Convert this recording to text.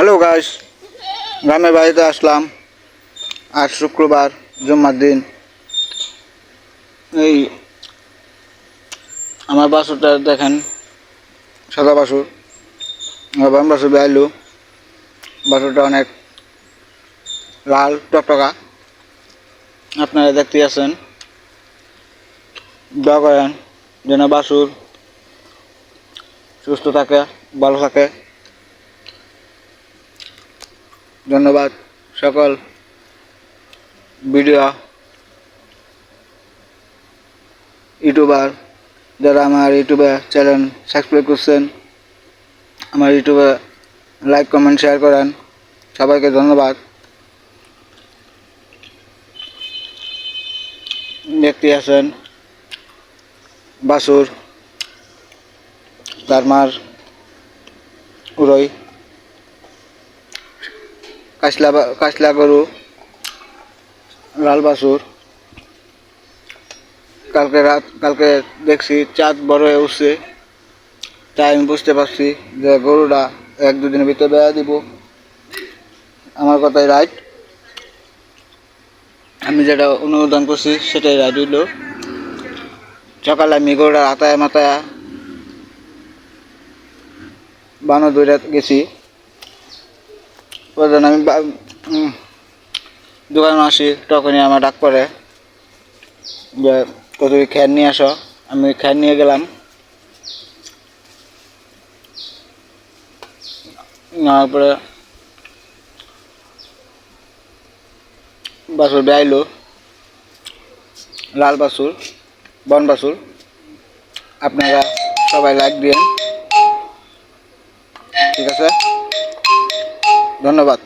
Hello guys গ্রামের বাড়িতে আসলাম। আজ শুক্রবার, জুম্মার দিন। এই আমার বাসুরটা দেখেন, সাদা বাসুর। আমার বাসুর বেআলু বাসুরটা অনেক লাল, টকটকা। আপনারা দেখতে আছেন। দোয়া করেন যেন বাসুর সুস্থ থাকে, ভালো থাকে। ধন্যবাদ সকল ভিডিও ইউটিউবার যারা আমার ইউটিউবে চ্যানেল সাবস্ক্রাইব করছেন, আমার ইউটিউবে লাইক, কমেন্ট, শেয়ার করেন। সবাইকে ধন্যবাদ। দেখতে আছেন বাসুর, তার মার উড়ই কাশলা কাশলা গরু, লাল বাসুর কালকে রাত, কালকে দেখছি চাঁদ বড় হয়ে উঠছে। তাই আমি বুঝতে পারছি যে গরুটা এক দুদিনের ভিতরে বেড়া দিব। আমার কথাই রাইট আমি যেটা অনুমোদন করছি সেটাই রাইট হইল। সকালে আমি গরুটা হাতায় মাথায় বানো দৌড়ে গেছি। প্রয়োজন আমি দোকানে আসি, তখনই আমার ডাক পড়ে যে কত খ্যার নিয়ে আসো। আমি খ্যার নিয়ে গেলাম। নেওয়ার পরে বাসুর বেআইলো, লাল বাসুর, বন বাসুর। আপনারা সবাই লাইক দিন ঠিক আছে? ধন্যবাদ।